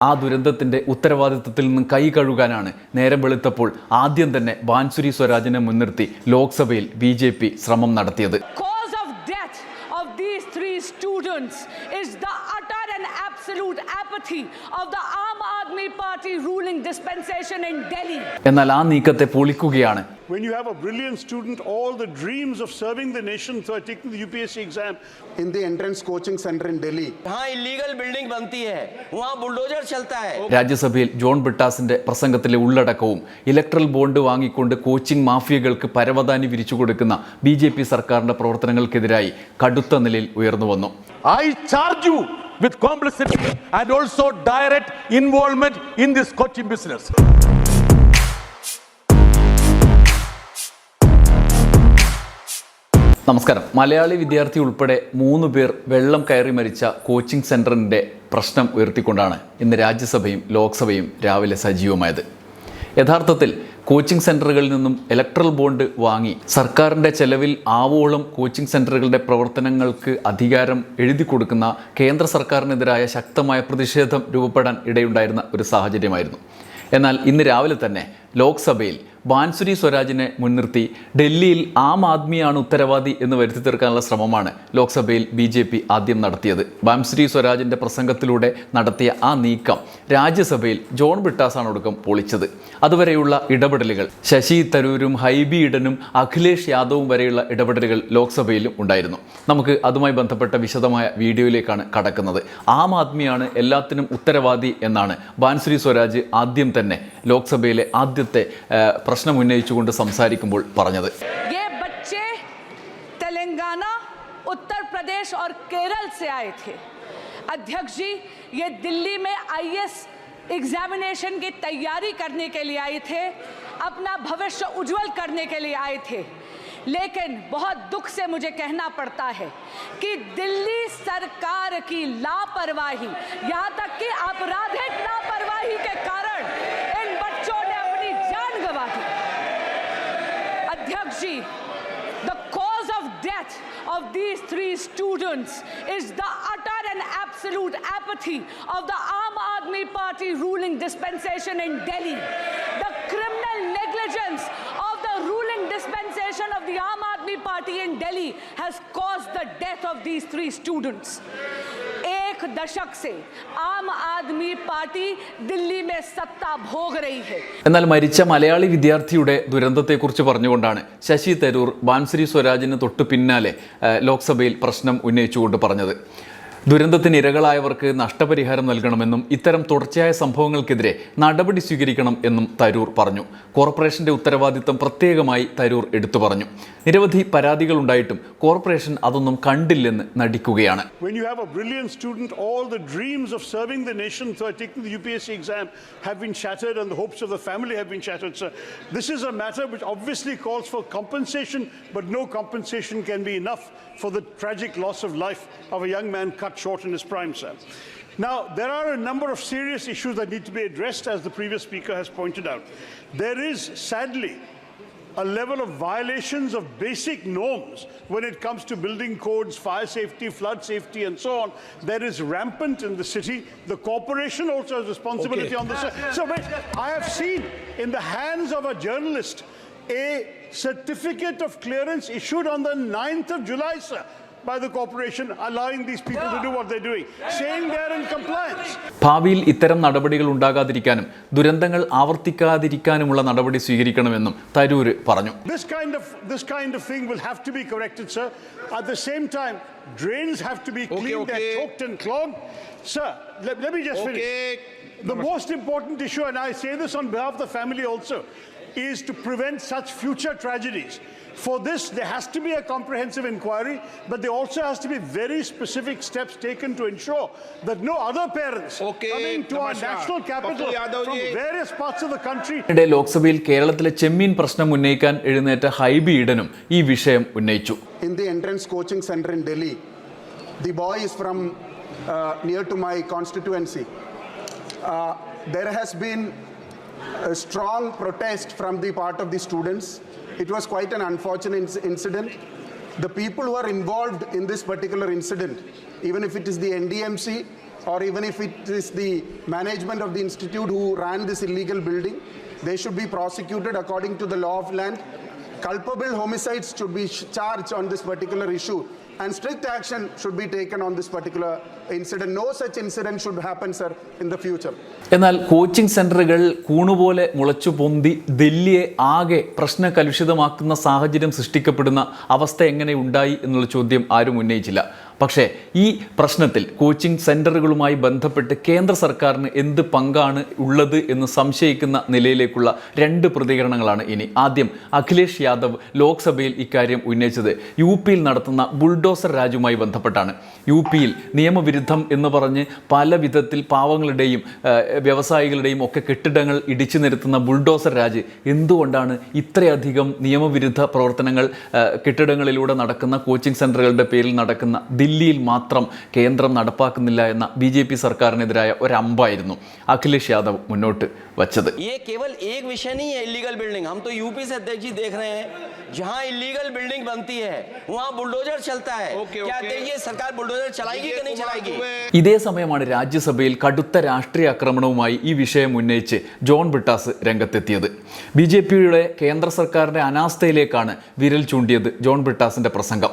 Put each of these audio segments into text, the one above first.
ആ ദുരന്തത്തിന്റെ ഉത്തരവാദിത്തത്തിൽ നിന്നും കൈ കഴുകാനാണ് നേരം വെളുത്തപ്പോൾ ആദ്യം തന്നെ ബാൻസുരി സ്വരാജിനെ മുൻനിർത്തി ലോക്സഭയിൽ ബി ശ്രമം നടത്തിയത് is the utter and absolute apathy of the Aam Aadmi Party ruling dispensation in Delhi. എന്നാൽ ആ നീക്കത്തെ പൊളിക്കുകയാണ് When you have a brilliant student, all the dreams of serving the nation through taking the UPSC exam, in the entrance coaching center in Delhi. वहाँ illegal building बनती है वहाँ bulldozer चलता है രാജ്യസഭയിൽ ജോൺ ബിട്ടാസിന്റെ പ്രസംഗത്തിലെ ഉള്ളടക്കവും ഇലക്ട്രൽ ബോണ്ട് വാങ്ങിക്കൊണ്ട് coaching മാഫിയകൾക്ക് പരവതാനി വിരിച്ചു കൊടുക്കുന്ന ബി ജെ പി സർക്കാരിന്റെ പ്രവർത്തനങ്ങൾക്കെതിരായി കടുത്ത നിലയിൽ ഉയർന്നു വന്നു I charge you with complicity and also direct involvement in this coaching business. നമസ്കാരം മലയാളി വിദ്യാർത്ഥി ഉൾപ്പെടെ മൂന്ന് പേർ വെള്ളം കയറി മരിച്ച കോച്ചിംഗ് സെന്ററിന്റെ പ്രശ്നം ഉയർത്തിക്കൊണ്ടാണ് ഇന്ന് രാജ്യസഭയും ലോക്സഭയും രാവിലെ സജീവമായത് യഥാർത്ഥത്തിൽ കോച്ചിംഗ് സെന്ററുകളിൽ നിന്നും ഇലക്ട്രൽ ബോണ്ട് വാങ്ങി. സർക്കാരിന്റെ ചെലവിൽ ആവോളം കോച്ചിംഗ് സെന്ററുകളുടെ പ്രവർത്തനങ്ങൾക്ക് അധികാരം എഴുതി കൊടുക്കുന്ന കേന്ദ്ര സർക്കാരിനെതിരായ ശക്തമായ പ്രതിഷേധം രൂപപ്പെടാൻ ഇടയുണ്ടായിരുന്ന ഒരു സാഹചര്യമായിരുന്നു. എന്നാൽ ഇന്ന് രാവിലെ തന്നെ ലോക്സഭയിൽ ബാൻസുരി സ്വരാജിനെ മുൻനിർത്തി ഡൽഹിയിൽ ആം ആദ്മിയാണ് ഉത്തരവാദി എന്ന് വരുത്തി തീർക്കാനുള്ള ശ്രമമാണ് ലോക്സഭയിൽ ബി ജെ പി ആദ്യം നടത്തിയത്. ബാൻസുരി സ്വരാജിന്റെ പ്രസംഗത്തിലൂടെ നടത്തിയ ആ നീക്കം രാജ്യസഭയിൽ ജോൺ ബിട്ടാസാണ് ഒടുക്കം പൊളിച്ചത്. അതുവരെയുള്ള ഇടപെടലുകൾ ശശി തരൂരും ഹൈബി ഇടനും അഖിലേഷ് യാദവും വരെയുള്ള ഇടപെടലുകൾ ലോക്സഭയിലും ഉണ്ടായിരുന്നു. നമുക്ക് അതുമായി ബന്ധപ്പെട്ട വിശദമായ വീഡിയോയിലേക്കാണ് കടക്കുന്നത്. ആം ആദ്മിയാണ് എല്ലാത്തിനും ഉത്തരവാദി എന്നാണ് ബാൻസുരി സ്വരാജ് ആദ്യം തന്നെ ലോക്സഭയിലെ ആദ്യത്തെ ആ, പ്രശ്നം ഉന്നയിച്ചുകൊണ്ട് സംസാരിക്കുമ്പോൾ പറഞ്ഞത് ये बच्चे तेलंगाना उत्तर प्रदेश और केरल से आए थे अध्यक्ष जी ये दिल्ली में आईएएस एग्जामिनेशन की तैयारी करने के लिए आए थे अपना भविष्य उज्जवल करने के लिए आए थे लेकिन बहुत दुख से मुझे कहना पड़ता है कि दिल्ली सरकार की लापरवाही यहाँ तक कि आपराधिक लापरवाही के कारण these three students is the utter and absolute apathy of the Aam Aadmi Party ruling dispensation in Delhi. The criminal negligence of the ruling dispensation of the Aam Aadmi Party in Delhi has caused the death of these three students. एक दशक से आम आदमी party Delhi में सत्ता भोग रही है എന്നാൽ മരിച്ച മലയാളി വിദ്യാർത്ഥിയുടെ ദുരന്തത്തെക്കുറിച്ച് പറഞ്ഞുകൊണ്ടാണ് ശശി തരൂർ ബാൻസുരി സ്വരാജിന് തൊട്ടു പിന്നാലെ ആ, ലോക്സഭയിൽ പ്രശ്നം ഉന്നയിച്ചുകൊണ്ട് പറഞ്ഞത് ദുരന്തത്തിന് ഇരകളായവർക്ക് നഷ്ടപരിഹാരം നൽകണമെന്നും ഇത്തരം തുടർച്ചയായ സംഭവങ്ങൾക്കെതിരെ നടപടി സ്വീകരിക്കണം എന്നും തരൂർ പറഞ്ഞു കോർപ്പറേഷന്റെ ഉത്തരവാദിത്തം പ്രത്യേകമായി തരൂർ എടുത്തു പറഞ്ഞു നിരവധി പരാതികളുണ്ടായിട്ടും കോർപ്പറേഷൻ അതൊന്നും കണ്ടില്ലെന്ന് നടിക്കുകയാണ് when you have a brilliant student, all the dreams of serving the nation through taking the UPSC exam have been shattered and the hopes of the family have been shattered, sir. This is a matter which obviously calls for compensation, but no compensation can be enough for the tragic loss of life of a young man cut short in his prime, sir. Now, there are a number of serious issues that need to be addressed, as the previous speaker has pointed out. There is, sadly, a level of violations of basic norms when it comes to building codes, fire safety, flood safety, and so on. That is rampant in the city. The corporation also has responsibility on this. So, wait, I have seen in the hands of a journalist a certificate of clearance issued on the 9th of July, sir. By the corporation allowing these people to do what they're doing, saying they're in compliance. ഭാവിയിൽ ഇത്തരം നടപടികൾ ഉണ്ടാകാതിരിക്കാനും ദുരന്തങ്ങൾ ആവർത്തിക്കാതിരിക്കാനുമുള്ള നടപടി സ്വീകരിക്കണമെന്നും തരൂര് പറഞ്ഞു This kind of this kind of thing will have to be corrected, sir. At the same time, drains have to be cleaned. okay, okay. choked and clogged. Sir, let, let me just finish. The most important issue, and I say this on behalf of the family also, is to prevent such future tragedies. For this, there has to be a comprehensive inquiry, but there also has to be very specific steps taken to ensure that no other parents Okay, coming to our Tamasha. national capital Bapu Yadav from ji. various parts of the country ഇടെ ലോക്സഭയിൽ കേരളത്തിലെ ചെമ്മീൻ പ്രശ്നം ഉന്നയിക്കാൻ എഴുന്നേറ്റ ഹൈബി ഈഡനും ഈ വിഷയം ഉന്നയിച്ചു In the entrance coaching center in Delhi. The boy is from uh, near to my constituency. Uh, there has been a strong protest from the part of the students. It was quite an unfortunate inc- incident. The people who are involved in this particular incident, even if it is the NDMC or even if it is the management of the institute who ran this illegal building, they should be prosecuted according to the law of land. Culpable homicides should be charged on this particular issue and strict action should be taken on this particular incident. No such incident should happen, sir, in the future. എന്നാൽ coaching സെന്ററുകൾ കൂണുപോലെ മുളച്ചു പൊന്തി ദില്ലിയെ ആകെ പ്രശ്ന കലുഷിതമാക്കുന്ന സാഹചര്യം സൃഷ്ടിക്കപ്പെടുന്ന അവസ്ഥ എങ്ങനെ ഉണ്ടായി എന്നുള്ള ചോദ്യം ആരും ഉന്നയിച്ചില്ല പക്ഷേ ഈ പ്രശ്നത്തിൽ കോച്ചിങ് സെന്ററുകളുമായി ബന്ധപ്പെട്ട് കേന്ദ്ര സർക്കാരിന് എന്ത് പങ്കാണ് ഉള്ളത് എന്ന് സംശയിക്കുന്ന നിലയിലേക്കുള്ള രണ്ട് പ്രതികരണങ്ങളാണ് ഇനി. ആദ്യം അഖിലേഷ് യാദവ് ലോക്സഭയിൽ ഇക്കാര്യം ഉന്നയിച്ചത് യു പിയിൽ നടത്തുന്ന ബുൾഡോസർ രാജുമായി ബന്ധപ്പെട്ടാണ്. യു പിയിൽ നിയമവിരുദ്ധം എന്ന് പറഞ്ഞ് പല വിധത്തിൽ പാവങ്ങളുടെയും വ്യവസായികളുടെയും ഒക്കെ കെട്ടിടങ്ങൾ ഇടിച്ചു നിരത്തുന്ന ബുൾഡോസർ രാജ് എന്തുകൊണ്ടാണ് ഇത്രയധികം നിയമവിരുദ്ധ പ്രവർത്തനങ്ങൾ കെട്ടിടങ്ങളിലൂടെ നടക്കുന്ന കോച്ചിങ് സെന്ററുകളുടെ പേരിൽ നടക്കുന്ന ദില്ലിയിൽ മാത്രം കേന്ദ്രം നടപ്പാക്കുന്നില്ല എന്ന ബി ജെ പി സർക്കാരിനെതിരായ ഒരമ്പായിരുന്നു അഖിലേഷ് യാദവ് മുന്നോട്ട് വച്ചത് ये केवल एक विषय नहीं है इलीगल बिल्डिंग हम तो यूपी से अध्यक्ष जी देख रहे हैं जहां इलीगल बिल्डिंग बनती है वहां बुलडोजर चलता है क्या अध्यक्ष जी सरकार बुलडोजर चलाएगी कि नहीं चलाएगी ഇതേ സമയമാണ് രാജ്യസഭയിൽ കടുത്ത രാഷ്ട്രീയ ആക്രമണവുമായി ഈ വിഷയം ഉന്നയിച്ച് ജോൺ ബിട്ടാസ് രംഗത്തെത്തിയത് ബി ജെ പിയുടെ കേന്ദ്ര സർക്കാരിന്റെ അനാസ്ഥയിലേക്കാണ് വിരൽ ചൂണ്ടിയത് ജോൺ ബിട്ടാസിന്റെ പ്രസംഗം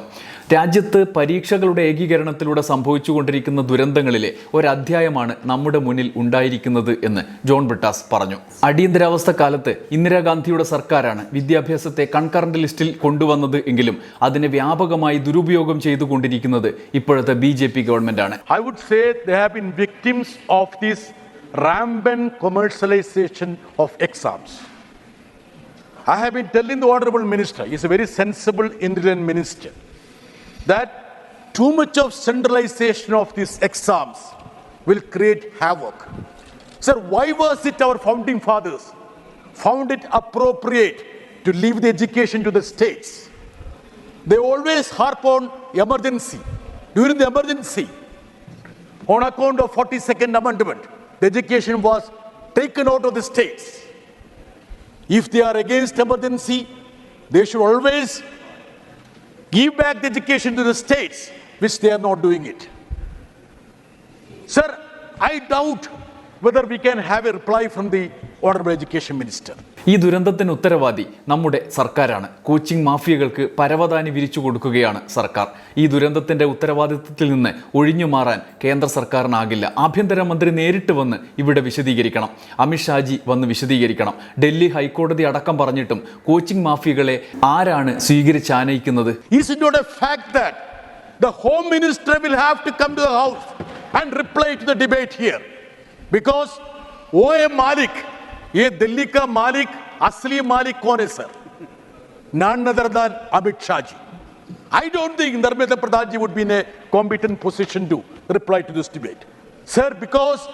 രാജ്യത്ത് പരീക്ഷകളുടെ ഏകീകരണത്തിലൂടെ സംഭവിച്ചുകൊണ്ടിരിക്കുന്ന ദുരന്തങ്ങളിലെ ഒരധ്യായമാണ് നമ്മുടെ മുന്നിൽ ഉണ്ടായിരിക്കുന്നത് എന്ന് ജോൺ ബ്രിട്ടാസ് പറഞ്ഞു. അടിയന്തരാവസ്ഥ കാലത്ത് ഇന്ദിരാഗാന്ധിയുടെ സർക്കാരാണ് വിദ്യാഭ്യാസത്തെ കൺകറന്റ് ലിസ്റ്റിൽ കൊണ്ടുവന്നത് എങ്കിലും അതിനെ വ്യാപകമായി ദുരുപയോഗം ചെയ്തുകൊണ്ടിരിക്കുന്നത് ഇപ്പോഴത്തെ ബി ജെ പി ഗവൺമെന്റാണ്. ആണ് would say they have victims of this rampant commercialization of exams. I have been telling the Honorable Minister, he's a very sensible Indian minister, that too much of centralization of these exams will create havoc. Sir, why was it our founding fathers found it appropriate to leave the education to the states? They always harp on emergency. During the emergency, on account of 42nd Amendment, the education was taken out of the states. If they are against emergency, they should always give back the education to the states, which they are not doing it. Sir, I doubt whether we can have a reply from the honourable education minister ഈ ദുരന്തത്തിന് ഉത്തരവാദി നമ്മുടെ സർക്കാരാണ്. Coaching മാഫിയകൾക്ക് പരവതാനി വിരിച്ചു കൊടുക്കുകയാണ് സർക്കാർ. ഈ ദുരന്തത്തിന്റെ ഉത്തരവാദിത്വത്തിൽ നിന്ന് ഒഴിഞ്ഞു മാറാൻ കേന്ദ്ര സർക്കാരിനാകില്ല. ആഭ്യന്തരമന്ത്രി നേരിട്ട് വന്ന് ഇവിടെ വിശദീകരിക്കണം. അമിത്ഷാജി വന്ന് വിശദീകരിക്കണം. ഡൽഹി ഹൈക്കോടതി അടക്കം പറഞ്ഞിട്ടും കോച്ചിങ് മാഫിയകളെ ആരാണ് സ്വീകരിച്ചാനയിക്കുന്നത് ആനയിക്കുന്നത്? The Home Minister will have to come to the House and reply to the debate here? Because O.M. Malik, ये दिल्ली का मालिक असली मालिक कौन है sir none other than Amit Shah ji. I don't think Narmendra Pradhan ji would be in a competent position to reply to this debate. Sir, because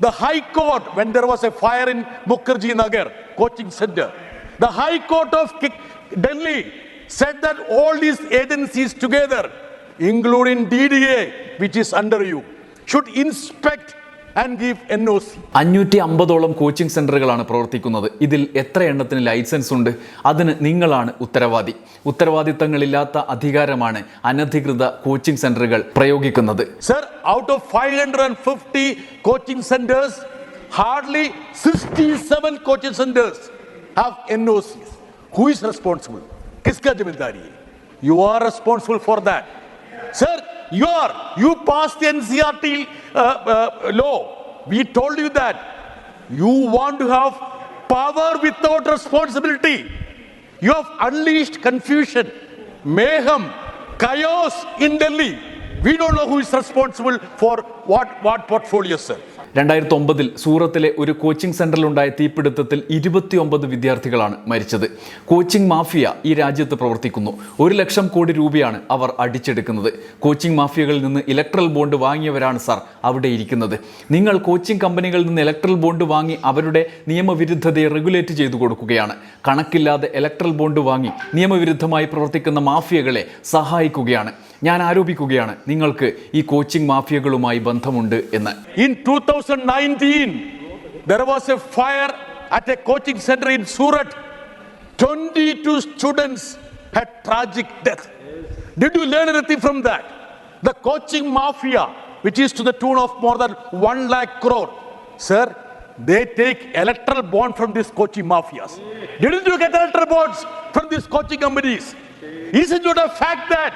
the High Court, when there was a fire in Mukherjee Nagar coaching center, the High Court of Ki- Delhi said that all these agencies together, including DDA, which is under you, should inspect അഞ്ഞൂറ്റി അമ്പതോളം coaching സെന്ററുകളാണ് പ്രവർത്തിക്കുന്നത്. ഇതിൽ എത്ര എണ്ണത്തിന് licence ഉണ്ട്? അതിന് നിങ്ങളാണ് ഉത്തരവാദി. ഉത്തരവാദിത്തങ്ങളില്ലാത്ത അധികാരമാണ് അനധികൃത കോച്ചിംഗ് സെന്ററുകൾ പ്രയോഗിക്കുന്നത്. Sir out of five hundred and fifty coaching centres hardly sixty seven coaching centres have N O C who is responsible you are responsible for that sir you are. You passed the NCRT uh, uh, law. We told you that. You want to have power without responsibility. You have unleashed confusion, mayhem, chaos in Delhi. We don't know who is responsible for what, what portfolio, sir. രണ്ടായിരത്തി ഒമ്പതിൽ സൂറത്തിലെ ഒരു coaching സെന്ററിലുണ്ടായ തീപിടുത്തത്തിൽ ഇരുപത്തിയൊമ്പത് വിദ്യാർത്ഥികളാണ് മരിച്ചത്. Coaching mafia ഈ രാജ്യത്ത് പ്രവർത്തിക്കുന്നു. ഒരു ലക്ഷം കോടി രൂപയാണ് അവർ അടിച്ചെടുക്കുന്നത്. കോച്ചിങ് മാഫിയകളിൽ നിന്ന് ഇലക്ട്രൽ ബോണ്ട് വാങ്ങിയവരാണ് സാർ അവിടെ ഇരിക്കുന്നത്. നിങ്ങൾ കോച്ചിങ് കമ്പനികളിൽ നിന്ന് ഇലക്ട്രൽ ബോണ്ട് വാങ്ങി അവരുടെ നിയമവിരുദ്ധതയെ റെഗുലേറ്റ് ചെയ്തു കൊടുക്കുകയാണ്. കണക്കില്ലാതെ ഇലക്ട്രൽ ബോണ്ട് വാങ്ങി നിയമവിരുദ്ധമായി പ്രവർത്തിക്കുന്ന മാഫിയകളെ സഹായിക്കുകയാണ്. ഞാൻ ആരോപിക്കുകയാണ് നിങ്ങൾക്ക് ഈ കോച്ചിങ് മാഫിയകളുമായി ബന്ധമുണ്ട് എന്ന് In 2019, there was a fire at a coaching center in Surat. 22 students had tragic death. Did you learn anything from that? The coaching mafia which is to the tune of more than 1 lakh crore. Sir, they take electoral bond from these coaching mafias. Didn't you get electoral bonds from these coaching companies? Is it a fact that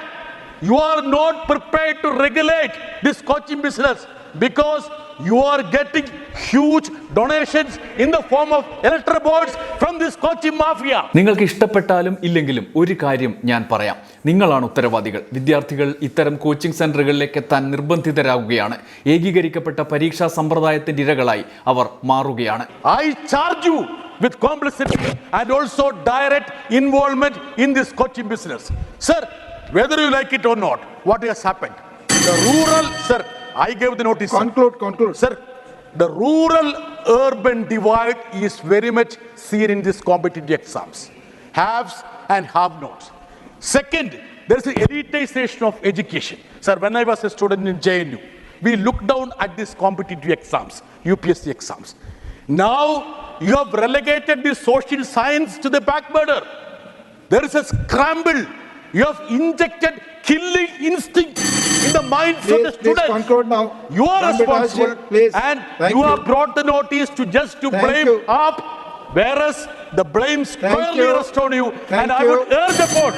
you are not prepared to regulate this coaching business because you are getting huge donations in the form of electoral bonds from this coaching mafia? നിങ്ങൾക്ക് ഇഷ്ടപ്പെട്ടാലും ഇല്ലെങ്കിലും ഒരു കാര്യം ഞാൻ പറയാം നിങ്ങളാണ് ഉത്തരവാദികൾ വിദ്യാർത്ഥികൾ ഇത്തരം കോച്ചിംഗ് സെന്ററുകളിലേക്ക് എത്താൻ നിർബന്ധിതരാകുകയാണ് ഏകീകരിക്കപ്പെട്ട പരീക്ഷാ സമ്പ്രദായത്തിന്റെ ഇരകളായി അവർ മാറുകയാണ് I charge you with complicity and also direct involvement in this coaching business. Sir, whether you like it or not, what has happened? The rural, sir, I gave the notice. sir. Conclude, conclude. Sir, the rural urban divide is very much seen in these competitive exams. Haves and have nots. Second, there is an elitization of education. Sir, when I was a student in JNU, we looked down at these competitive exams, UPSC exams. Now you have relegated the social science to the back burner. There is a scramble. You have injected killing instinct in the minds please, of the students. conclude now. You are Rambi responsible, please. and Thank you you. have brought the notice to just to Thank blame you. up, whereas the blame squarely rests on you. Thank and you. I would urge the court.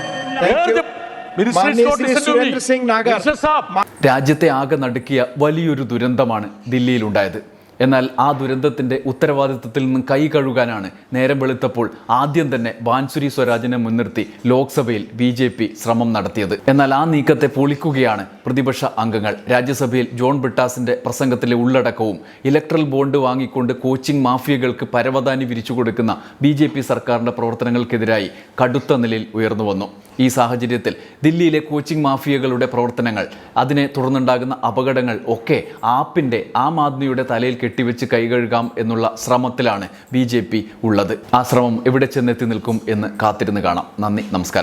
രാജ്യത്തെ ആകെ നടുക്കിയ വലിയൊരു ദുരന്തമാണ് ദില്ലിയിലുണ്ടായത് എന്നാൽ ആ ദുരന്തത്തിന്റെ ഉത്തരവാദിത്വത്തിൽ നിന്ന് കൈ കഴുകാനാണ് നേരം വെളുത്തപ്പോൾ ആദ്യം തന്നെ ബാൻസുരി സ്വരാജിനെ മുൻനിർത്തി ലോക്സഭയിൽ ബി ജെ പി ശ്രമം നടത്തിയത്. എന്നാൽ ആ നീക്കത്തെ പൊളിക്കുകയാണ് പ്രതിപക്ഷ അംഗങ്ങൾ. രാജ്യസഭയിൽ ജോൺ ബ്രിട്ടാസിന്റെ പ്രസംഗത്തിലെ ഉള്ളടക്കവും ഇലക്ട്രൽ ബോണ്ട് വാങ്ങിക്കൊണ്ട് കോച്ചിംഗ് മാഫിയകൾക്ക് പരവതാനി വിരിച്ചു കൊടുക്കുന്ന ബി സർക്കാരിന്റെ പ്രവർത്തനങ്ങൾക്കെതിരായി കടുത്ത നിലയിൽ ഉയർന്നു വന്നു. ഈ സാഹചര്യത്തിൽ ദില്ലിയിലെ കോച്ചിംഗ് മാഫിയകളുടെ പ്രവർത്തനങ്ങൾ അതിനെ തുടർന്നുണ്ടാകുന്ന അപകടങ്ങൾ ഒക്കെ ആപ്പിന്റെ ആം ആദ്മിയുടെ തലയിൽ കെട്ടിവെച്ച് കൈകഴുകാം എന്നുള്ള ശ്രമത്തിലാണ് ബി ഉള്ളത്. ആ ശ്രമം എവിടെ ചെന്നെത്തി നിൽക്കും എന്ന് കാത്തിരുന്ന് കാണാം. നന്ദി നമസ്കാരം.